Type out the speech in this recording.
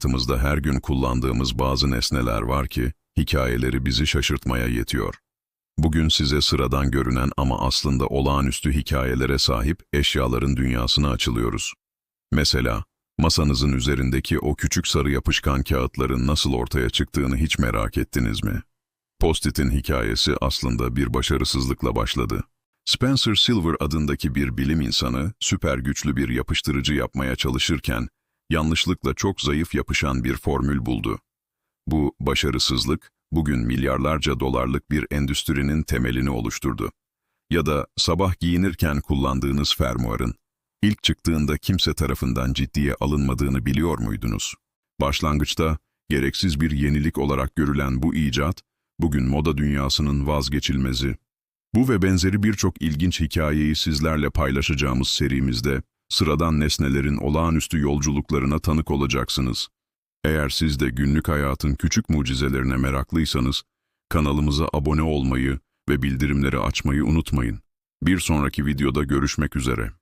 hayatımızda her gün kullandığımız bazı nesneler var ki, hikayeleri bizi şaşırtmaya yetiyor. Bugün size sıradan görünen ama aslında olağanüstü hikayelere sahip eşyaların dünyasına açılıyoruz. Mesela, masanızın üzerindeki o küçük sarı yapışkan kağıtların nasıl ortaya çıktığını hiç merak ettiniz mi? Post-it'in hikayesi aslında bir başarısızlıkla başladı. Spencer Silver adındaki bir bilim insanı, süper güçlü bir yapıştırıcı yapmaya çalışırken, yanlışlıkla çok zayıf yapışan bir formül buldu. Bu başarısızlık, bugün milyarlarca dolarlık bir endüstrinin temelini oluşturdu. Ya da sabah giyinirken kullandığınız fermuarın, ilk çıktığında kimse tarafından ciddiye alınmadığını biliyor muydunuz? Başlangıçta, gereksiz bir yenilik olarak görülen bu icat, bugün moda dünyasının vazgeçilmezi. Bu ve benzeri birçok ilginç hikayeyi sizlerle paylaşacağımız serimizde, sıradan nesnelerin olağanüstü yolculuklarına tanık olacaksınız. Eğer siz de günlük hayatın küçük mucizelerine meraklıysanız, kanalımıza abone olmayı ve bildirimleri açmayı unutmayın. Bir sonraki videoda görüşmek üzere.